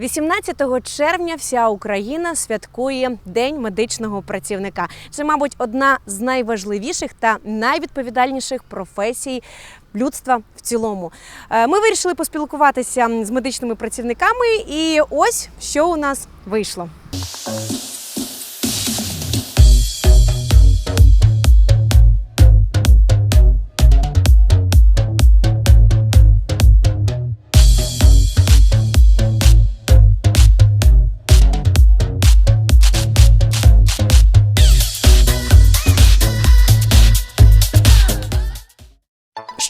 18 червня вся Україна святкує День медичного працівника. Це, мабуть, одна з найважливіших та найвідповідальніших професій людства в цілому. Е, Ми вирішили поспілкуватися з медичними працівниками, і ось що у нас вийшло.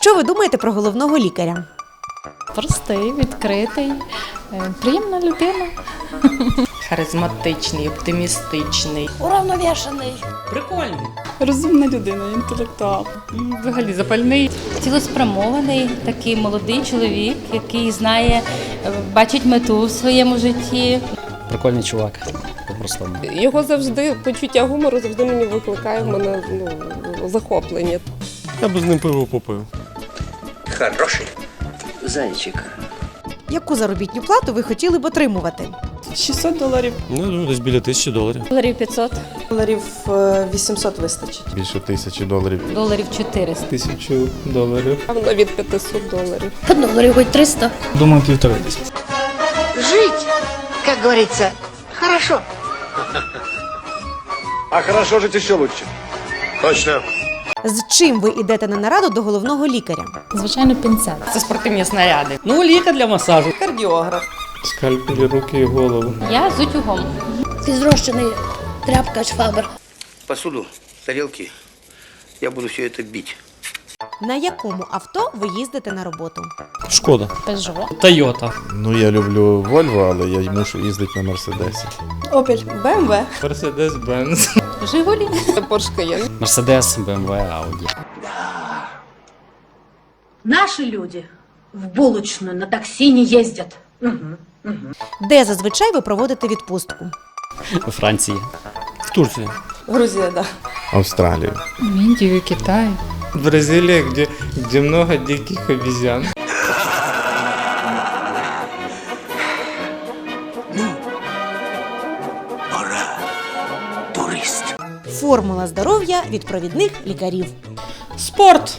Що ви думаєте про головного лікаря? Простий, відкритий, е, приємна людина. харизматичний, оптимістичний. уравновішений, Прикольний. Розумна людина, інтелектуал. Взагалі запальний. цілеспрямований такий молодий чоловік, який знає, е, бачить мету в своєму житті. Прикольний чувак, по-простому. Його завжди почуття гумору завжди мені викликає в мене ну, захоплення. Я би з ним пиво попив. Хороший. Зайчик. Яку заробітну плату ви хотіли б отримувати? 600 доларів. Ну, десь біля тисячі доларів. Доларів 500, Доларів 800 вистачить. Більше тисячі доларів. доларів 400. Тисячу доларів. Певно, від 500 доларів. Доларів хоч 300. Думаю, півтори тисячі. Жить, как говорится, хорошо. А хорошо жить еще лучше. Точно. З чим ви йдете на нараду до головного лікаря? Звичайно, пінцет. Це спортивні снаряди. Ну, ліка для масажу. Кардіограф. Скальпелі, руки і голову. Я з утюгом. Физрощенный тряпка швабр. Посуду, тарелки. Я буду все это бить. На якому авто ви їздите на роботу? Шкода. Пежо. Тойота. Ну, я люблю Вольво, але я мушу їздити на Мерседесі. Опель, БМВ. Мерседес Бенз. Жигулі. Порш Каєн. Мерседес, БМВ, Ауді. Наши люди в булочную на такси не ездят. Де зазвичай ви проводите відпустку? У Франції. В Турції. Грузія, да. Австралію. В Індію, Китай. Бразилия, где, где много диких обезьян. Турист. Формула здоров'я від провідних лікарів. Спорт.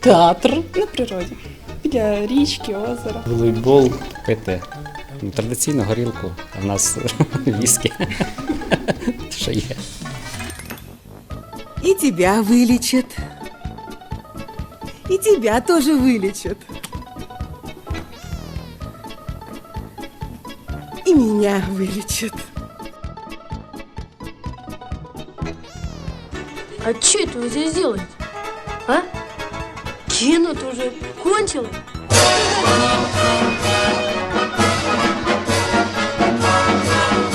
Театр. На природі. Біля річки, озера. Волейбол. Пити. Ну, Традиційно горілку. А в нас віскі. Що є. И тебя вылечат. И тебя тоже вылечат. И меня вылечат. А что это вы здесь делаете? А? Кино-то уже кончилось.